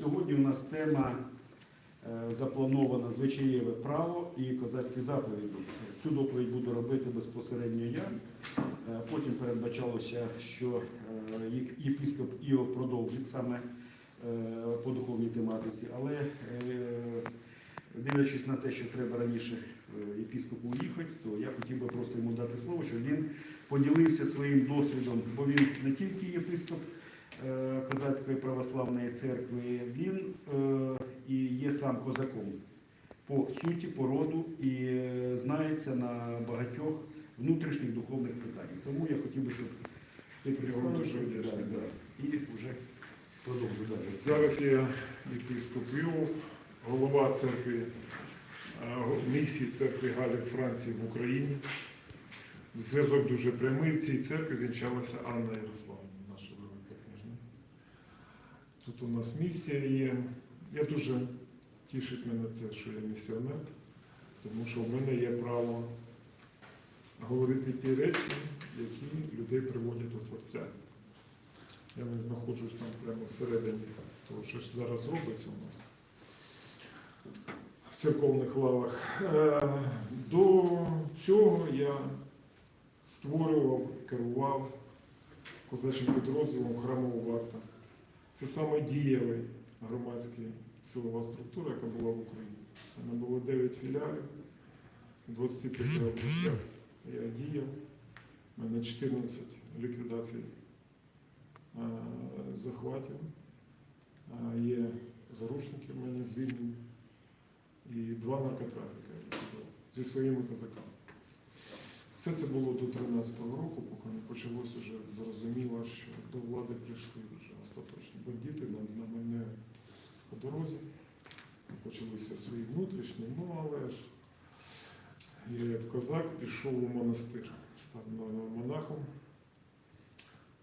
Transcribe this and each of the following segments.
Сьогодні у нас тема е, запланована звичаєве право і козацькі заповіді. Цю доповідь буду робити безпосередньо я. Е, Потім передбачалося, що е, єп- єпископ Іов продовжить саме по духовній тематиці, але дивлячись на те, що треба раніше єпископу уїхати, то я хотів би просто йому дати слово, щоб він поділився своїм досвідом, бо він не тільки єпископ Козацької православної церкви, він е, і є сам козаком по суті, по роду і е, знається на багатьох внутрішніх духовних питаннях. Тому я хотів би, щоб ти да, і вже продовжу далі. Зараз я єпископ Іов, голова церкви е, місії церкви Галі Франції в Україні. Зв'язок дуже прямий. В цій церкві вінчалася Анна княжна. Тут у нас місія є. Я дуже тішить мене це, що я місіонер, тому що в мене є право говорити ті речі, які людей приводять до Творця. Я не знаходжусь там прямо всередині того, що ж зараз робиться у нас в церковних лавах. Е, До цього я створював, керував козачим підрозділом храмову варта. Це саме дієва громадська силова структура, яка була в Україні. Вона було 9 філіалів, 25 областях я діяв. У мене 14 ліквідацій захватів. Є заручники в мене звільнені і два наркотрафіка зі своїми козаками. Все це було до 13-го року, поки не почалося вже зрозуміло, що до влади прийшли вже остаточні бандити на, на мене по дорозі. Почалися свої внутрішні, ну але ж я як козак пішов у монастир, став монахом.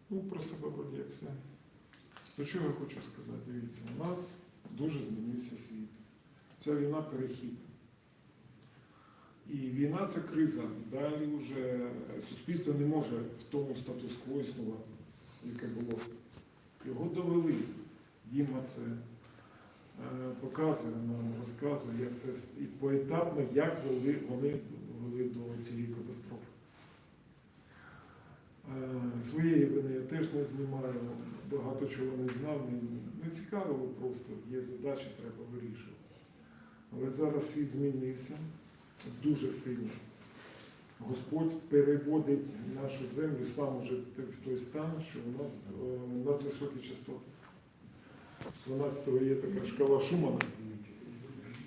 Ну, про себе вроді все. То що я хочу сказати? Дивіться, у нас дуже змінився світ. Ця війна перехід. Війна це криза. Далі вже суспільство не може в тому статус-кво існувати, яке було. Його довели. Діма це е, показує нам, розказує, як це і поетапно, як вони, вони вели до цієї катастрофи. Е, Своєї вини я теж не знімаю, багато чого не знав, не цікавило просто, є задачі, треба вирішувати. Але зараз світ змінився дуже сильно. Господь переводить нашу землю сам уже в той стан, що у нас е, надвисокі частоти. 12-го є така шкала Шумана.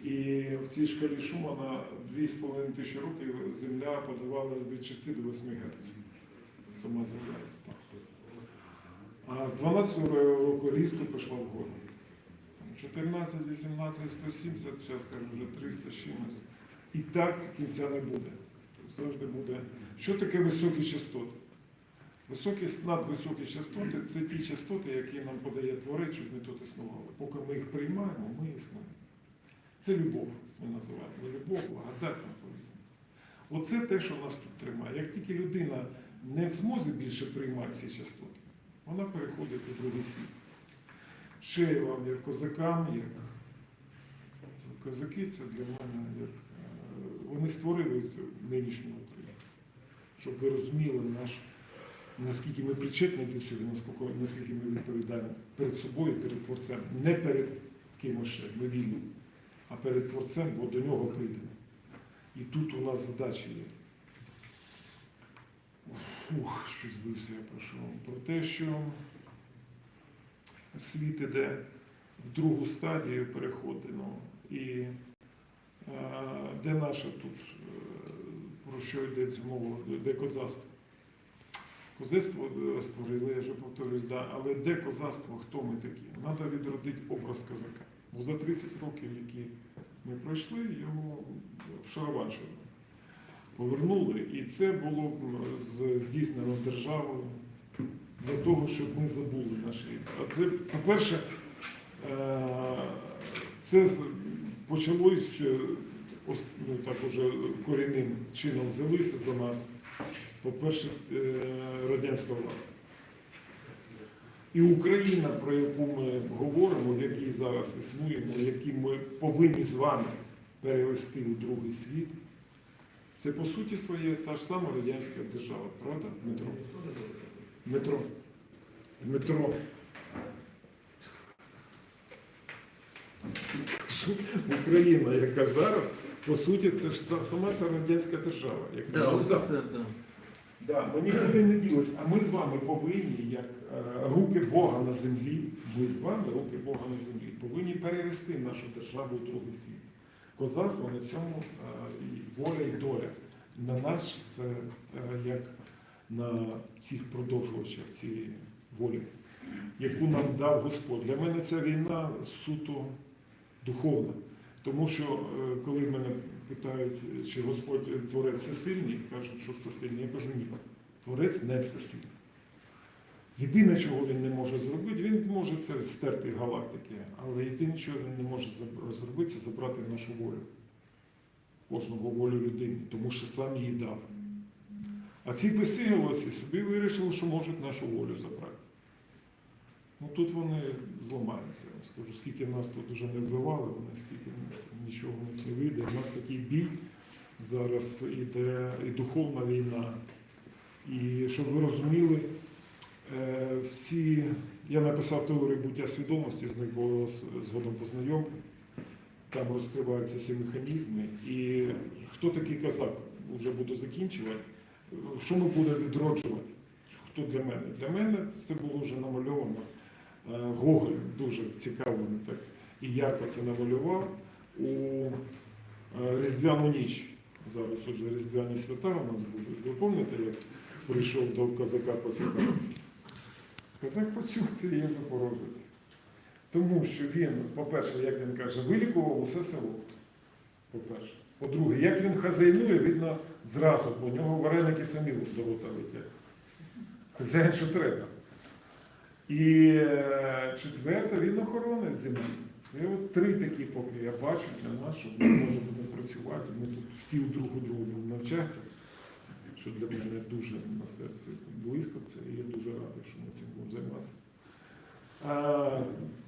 І в цій шкалі Шумана 2,5 тисячі років земля подавала від 6 до 8 Гц. Сама земля росла. А з 12 року різко пішла вгору. 14, 18, 170, зараз кажу, вже 300 з чимось. І так кінця не буде. Тобто Завжди буде. Що таке високі частоти? Високі, надвисокі частоти це ті частоти, які нам подає творець, щоб ми тут існували. Поки ми їх приймаємо, ми існуємо. Це любов, ми називаємо. Не любов, благодать там по-різному. Оце те, що нас тут тримає. Як тільки людина не в змозі більше приймати ці частоти, вона переходить у другий світ. Ще я вам, як козакам, як козаки, це для мене як вони створили нинішню Україну. Щоб ви розуміли наш, наскільки ми причетні до цього, наскільки, наскільки ми відповідаємо перед собою, перед Творцем. Не перед кимось ще, ми вільні, а перед Творцем, бо до нього прийдемо. І тут у нас задача є. Ух, щось збився, я прошу. Про те, що світ іде в другу стадію переходу. Ну, і де наше тут, е, про що йдеться мова, де козацтво? Козацтво е, створили, я вже повторюсь, да, але де козацтво, хто ми такі? Треба відродити образ козака. Бо за 30 років, які ми пройшли, його шарованшили. Повернули, і це було б здійснено державою для того, щоб ми забули наші. А це, по-перше, е, це почалося ос- ну, так уже корінним чином взялися за нас. По-перше, е, радянська влада. І Україна, про яку ми говоримо, в якій зараз існуємо, які ми повинні з вами перевести у другий світ, це по суті своє та ж сама радянська держава, правда, Дмитро? Дмитро. Дмитро. Україна, яка зараз, по суті, це ж сама та радянська держава. яка Да, зараз. УССР, да. Да, ми нікуди не ділись, а ми з вами повинні, як е, руки Бога на землі, ми з вами, руки Бога на землі, повинні перевести нашу державу у другий світ. Козацтво на цьому е, і воля і доля. На нас це е, як на цих продовжувачах цієї волі, яку нам дав Господь. Для мене ця війна суто духовна. Тому що е, коли мене питають, чи Господь творець всесильний, кажуть, що всесильний, я кажу ні. Творець не всесильний. Єдине, чого він не може зробити, він може це стерти галактики, але єдине, що він не може зробити, це забрати нашу волю. Кожного волю людини, тому що сам її дав. А ці безсилості собі вирішили, що можуть нашу волю забрати. Ну тут вони зламаються. Я скажу, скільки нас тут вже не вбивали, вони скільки нічого в них не вийде. У нас такий бій зараз іде і духовна війна. І щоб ви розуміли, е, всі, я написав теорію буття свідомості, з них було згодом познайом. Там розкриваються ці механізми. І хто такий казак, вже буду закінчувати. Що ми будемо відроджувати? Хто для мене? Для мене це було вже намальовано. Е, Гоголь дуже цікаво так і ярко це намалював у е, Різдвяну ніч. Зараз уже Різдвяні свята у нас будуть. Ви пам'ятаєте, як прийшов до козака Пацюка? Козак Пацюк це є запорожець. Тому що він, по-перше, як він каже, вилікував усе село. По-перше. По-друге, як він хазяйнує, видно зразу, бо у нього вареники самі до рота летять. Хазяїн, що треба. І е, четверте, він охоронець землі. Це от три такі, поки я бачу для нас, щоб ми можемо працювати. Ми тут всі друг у будемо навчатися, що для мене дуже на серці близько. Це і я дуже радий, що ми цим будемо займатися. А,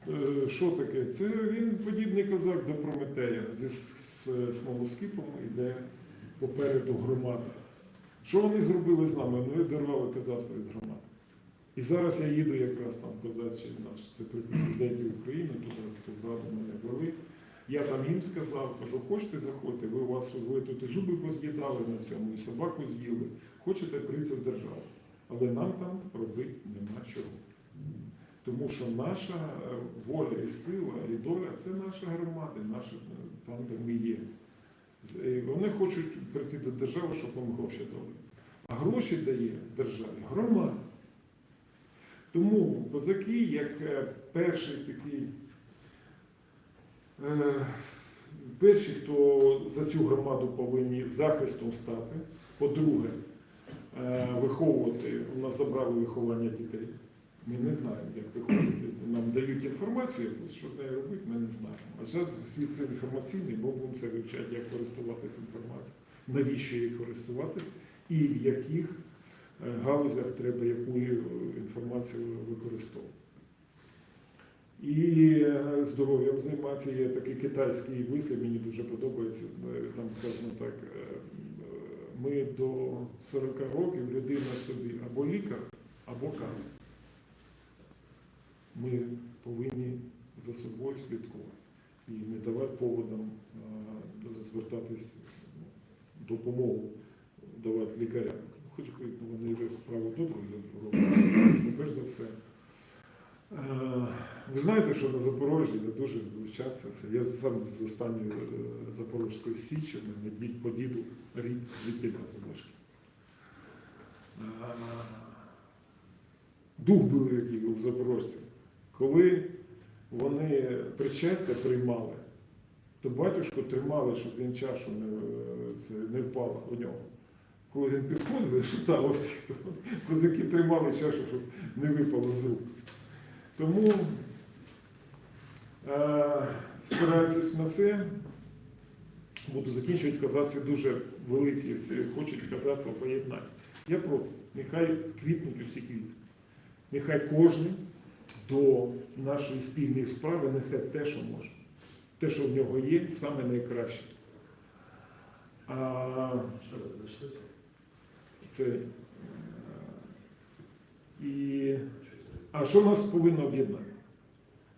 е, що таке? Це він подібний козак до Прометея. Зі смолоскипом йде попереду громада. Що вони зробили з нами? Вони дарували козацтво від громади. І зараз я їду якраз там козачий наш, це при президенті України, туди в мене вели. Я там їм сказав, кажу, хочете заходьте, ви, у вас, ви тут і зуби поз'їдали на цьому, і собаку з'їли, хочете прийти в державу. Але нам там робити нема чого. Тому що наша е, воля і сила, і доля це наша громада, наша, е, там, де ми є. Вони хочуть прийти до держави, щоб їм гроші дали. А гроші дає державі громада. Тому козаки, як е, перший такий, е, перші, хто за цю громаду повинні захистом стати. По-друге, е, виховувати, у нас забрали виховання дітей. Ми не знаємо, як виходити. Нам дають інформацію, що з робити, ми не знаємо. А зараз світ це інформаційний, бо будемо це вивчати, як користуватися інформацією, навіщо її користуватись і в яких галузях треба яку інформацію використовувати. І е, здоров'ям займатися є такий китайський вислів, мені дуже подобається. Е, Там сказано так: е, ми до 40 років людина собі або лікар, або кар. Ми повинні за собою слідкувати і не давати поводам звертатись ну, допомогу, давати лікарям. Хоч би вони справу добру роблять, але перш за все. Е, Ви знаєте, що на Запорожжі я дуже вивчався це. Я сам з останньої е, Запорозької січі, мене дід по діду рід звідти Запорожки. Дух був який був в Запорожці. Коли вони причастя приймали, то батюшку тримали, щоб він чашу не, це, не впала у нього. Коли він підходив, шутало всіх, козаки тримали чашу, щоб не випало з рук. Тому е, спираючись на це, буду закінчувати казацтві дуже великі, всі хочуть казацтво поєднати. Я проти. Нехай квітнуть усі квіти. Нехай кожен до нашої спільної справи несе те, що може. Те, що в нього є, саме найкраще. А Що ви? Це. е, І, а що нас повинно об'єднати?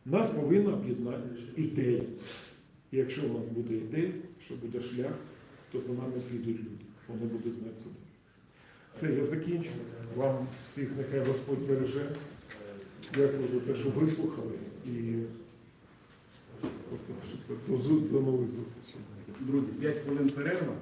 Нас повинно об'єднати ідея. І якщо в нас буде ідея, що буде шлях, то за нами підуть люди. Вони будуть знати. куди. Все, я закінчу. Вам всіх нехай Господь береже. Дякую за те, що вислухали. І до, нових зустрічей. Друзі, 5 хвилин перерва.